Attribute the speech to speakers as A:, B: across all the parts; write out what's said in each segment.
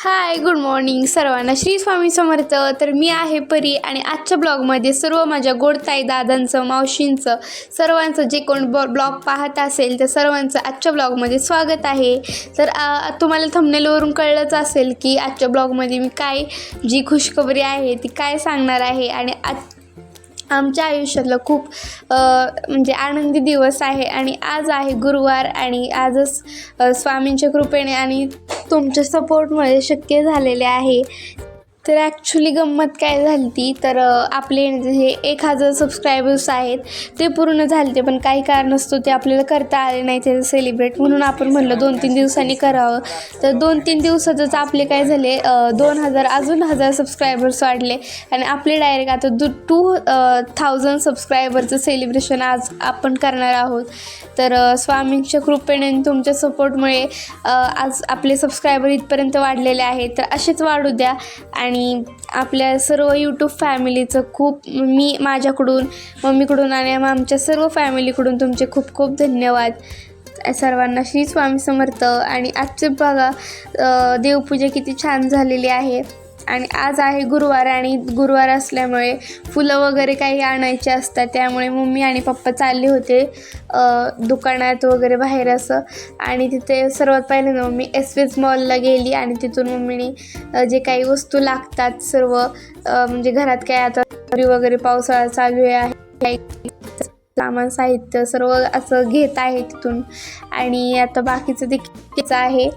A: Hi good morning सर्वांना श्री स्वामी समर्थ. तर मी आहे परी आणि आजच्या ब्लॉगमध्ये सर्व माझ्या गोडताई दादांचं मावशींचं सर्वांचं जे कोण ब ब्लॉग पाहत असेल त्या सर्वांचं आजच्या ब्लॉगमध्ये स्वागत आहे. तर आ, तुम्हाला थंबनेलवरून कळलंच असेल की आजच्या ब्लॉगमध्ये मी काय जी खुशखबरी आहे ती काय सांगणार आहे आणि आज आमच्या आयुष्यातला खूप म्हणजे आनंदी दिवस आहे आणि आज आहे गुरुवार आणि आजच स्वामींच्या कृपेने आणि तुमच्या सपोर्टमुळे शक्य झालेले आहे. तर ॲक्च्युली गंमत काय झाली ती तर आपले जे एक हजार सबस्क्रायबर्स आहेत ते पूर्ण झाले ते पण काही कारण असतो ते आपल्याला करता आले नाही ते सेलिब्रेट म्हणून आपण म्हणलं दोन तीन दिवसांनी करावं. तर दोन तीन दिवसातच आपले काय झाले दोन हजार अजून हजार सबस्क्रायबर्स वाढले. आणि आपले डायरेक्ट आता दु टू थाउजंड सबस्क्रायबरचं सेलिब्रेशन आज आपण करणार आहोत. तर स्वामींच्या कृपेने तुमच्या सपोर्टमुळे आज आपले सबस्क्रायबर इथपर्यंत वाढलेले आहेत. तर असेच वाढू द्या. आणि आपल्या सर्व यूट्यूब फॅमिलीचं खूप मी माझ्याकडून मम्मीकडून आणि आमच्या सर्व फॅमिलीकडून तुमचे खूप खूप धन्यवाद. सर्वांना श्री स्वामी समर्थ. आणि आजचे बघा देवपूजा किती छान झालेली आहे. आणि आज आहे गुरुवार आणि गुरुवार असल्यामुळे फुलं वगैरे काही आणायची असतात. त्यामुळे मम्मी आणि पप्पा चालले होते दुकानात वगैरे बाहेर असं. आणि तिथे सर्वात पहिल्यांदा मम्मी एस एस मॉलला गेली आणि तिथून मम्मीने जे काही वस्तू लागतात सर्व म्हणजे घरात काय आता वगैरे पावसाळा चालू आहे सामान साहित्य सर्व असं घेत आहे तिथून. आणि आता बाकीचं देखील आहे.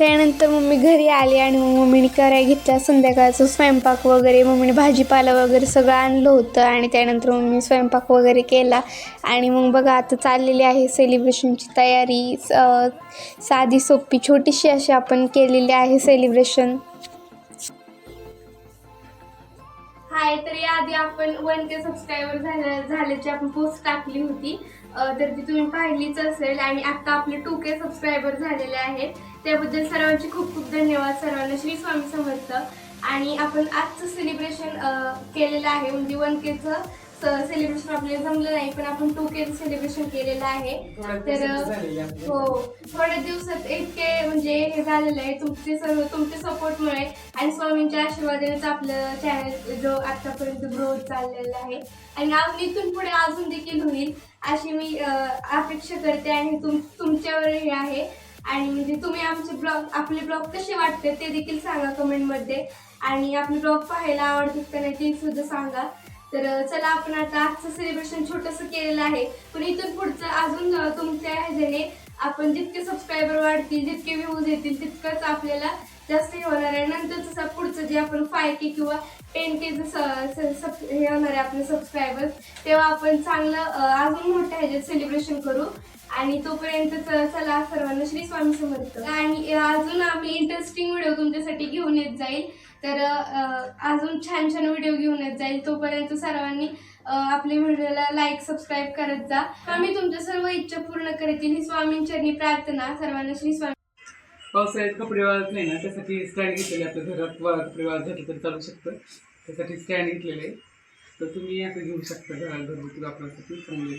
A: त्यानंतर मम्मी घरी आली आणि मग मम्मीने कराय घेतला. संध्याकाळचं स्वयंपाक वगैरे मम्मीने भाजीपाला वगैरे सगळं आणलं होतं आणि त्यानंतर मम्मी स्वयंपाक वगैरे केला. आणि मग बघा आता चाललेली आहे सेलिब्रेशनची तयारी. साधी सोपी छोटीशी अशी आपण केलेली आहे सेलिब्रेशन हाय तरी आधी आपण वन के सबस्क्रायबर झाल्या झाल्याची आपण पोस्ट टाकली होती. तर ती तुम्ही पाहिलीच असेल आणि आता आपले टू के सबस्क्रायबर झालेले आहेत. त्याबद्दल सर्वांचे खूप खूप धन्यवाद. सर्वांना श्री स्वामी समर्थ. आणि आपण आजचं सेलिब्रेशन केलेलं आहे. म्हणजे वन केचं सेलिब्रेशन आपल्याला जमलं नाही पण आपण टू केचं सेलिब्रेशन केलेलं आहे. तर हो थोड्या दिवसात इतके म्हणजे हे झालेलं आहे. तुमचे सर्व तुमच्या सपोर्टमुळे आणि स्वामींच्या आशीर्वादानेच आपलं चॅनल जो आतापर्यंत ग्रोथ चाललेला आहे. आणि आज इथून पुढे अजून देखील होईल अशी मी अपेक्षा करते आणि तुम तुमच्यावर हे आहे. आणि म्हणजे तुम्ही आमचे ब्लॉग आपले ब्लॉग कसे वाटते ते देखील सांगा कमेंटमध्ये आणि आपले ब्लॉग पाहायला आवडतात का नाही ते सुद्धा सांगा. तर चला आपण आता आजचं सेलिब्रेशन छोटंसं केलेलं आहे. पण इथून पुढचं अजून तुमच्या ह्याच्याने आपण जितके सबस्क्रायबर वाढतील जितके व्ह्यूज येतील तितकंच आपल्याला जास्त हे होणार आहे. नंतर जसं पुढचं जे आपण फाय के किंवा टेन के जसं हे होणार आहे आपले सबस्क्रायबर तेव्हा आपण चांगलं अजून मोठ्या ह्याच्यात सेलिब्रेशन करू. आणि तोपर्यंत चला सर्वांना श्री स्वामी समर्थ. आणि अजून आम्ही इंटरेस्टिंग व्हिडिओ तुमच्यासाठी घेऊन येत जाईल. तर अजून छान छान व्हिडिओ घेऊन येत जाईल. तोपर्यंत सर्वांनी आपल्या व्हिडिओला लाईक सबस्क्राईब करत जा. आम्ही तुमच्या सर्व इच्छा पूर्ण करतील ही स्वामींचरणी प्रार्थना. सर्वांना श्री स्वामी
B: पावसाळ्यात कपडे वाळत नाही ना त्यासाठी स्टँड घेतलेले आपल्या घरात वा कपडे वाळत झाले तरी चालू शकतं. त्यासाठी स्टँड घेतलेले. तर तुम्ही असं घेऊ शकता घरात घरगुती वापरासाठी चांगले.